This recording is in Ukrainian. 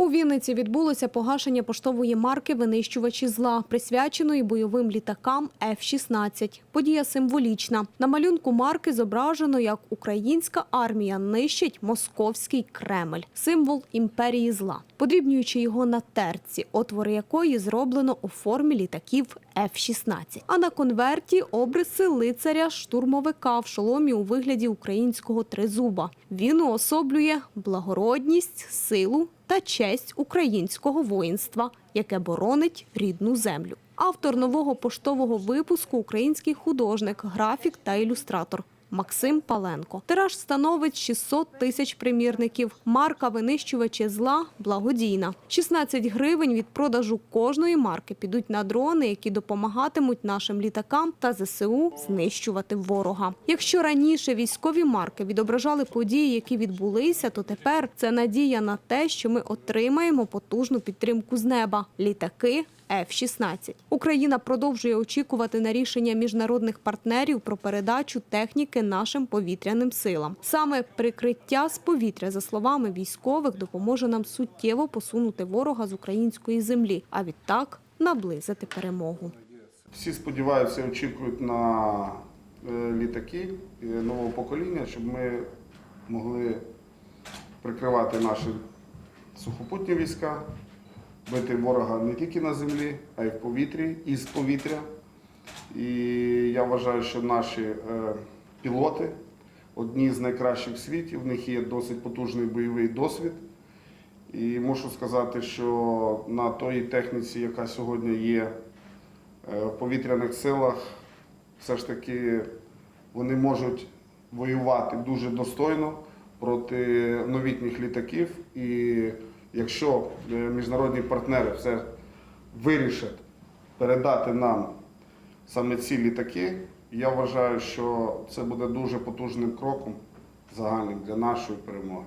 У Вінниці відбулося погашення поштової марки «Винищувачі зла», присвяченої бойовим літакам F-16. Подія символічна. На малюнку марки зображено, як українська армія нищить московський Кремль – символ імперії зла, подрібнюючи його на терці, отвори якої зроблено у формі літаків F-16. А на конверті обриси лицаря-штурмовика в шоломі у вигляді українського тризуба. Він уособлює благородність, силу та честь українського воїнства, яке боронить рідну землю. Автор нового поштового випуску український художник, графік та ілюстратор. Максим Паленко. Тираж становить 600 тисяч примірників. Марка винищувачі зла благодійна. 16 гривень від продажу кожної марки підуть на дрони, які допомагатимуть нашим літакам та ЗСУ знищувати ворога. Якщо раніше військові марки відображали події, які відбулися, то тепер це надія на те, що ми отримаємо потужну підтримку з неба літаки. F-16. Україна продовжує очікувати на рішення міжнародних партнерів про передачу техніки нашим повітряним силам. Саме прикриття з повітря, за словами військових, допоможе нам суттєво посунути ворога з української землі, а відтак наблизити перемогу. Всі сподіваються, очікують на е, літаки е, нового покоління, щоб ми могли прикривати наші сухопутні війська, бити ворога не тільки на землі, а й в повітрі, і з повітря. І я вважаю, що наші е, пілоти одні з найкращих в світі, в них є досить потужний бойовий досвід. І мушу сказати, що на тої техніці, яка сьогодні є е, в повітряних силах, все ж таки вони можуть воювати дуже достойно проти новітніх літаків. І якщо е, міжнародні партнери все вирішать передати нам саме ці літаки, я вважаю, що це буде дуже потужним кроком загальним для нашої перемоги.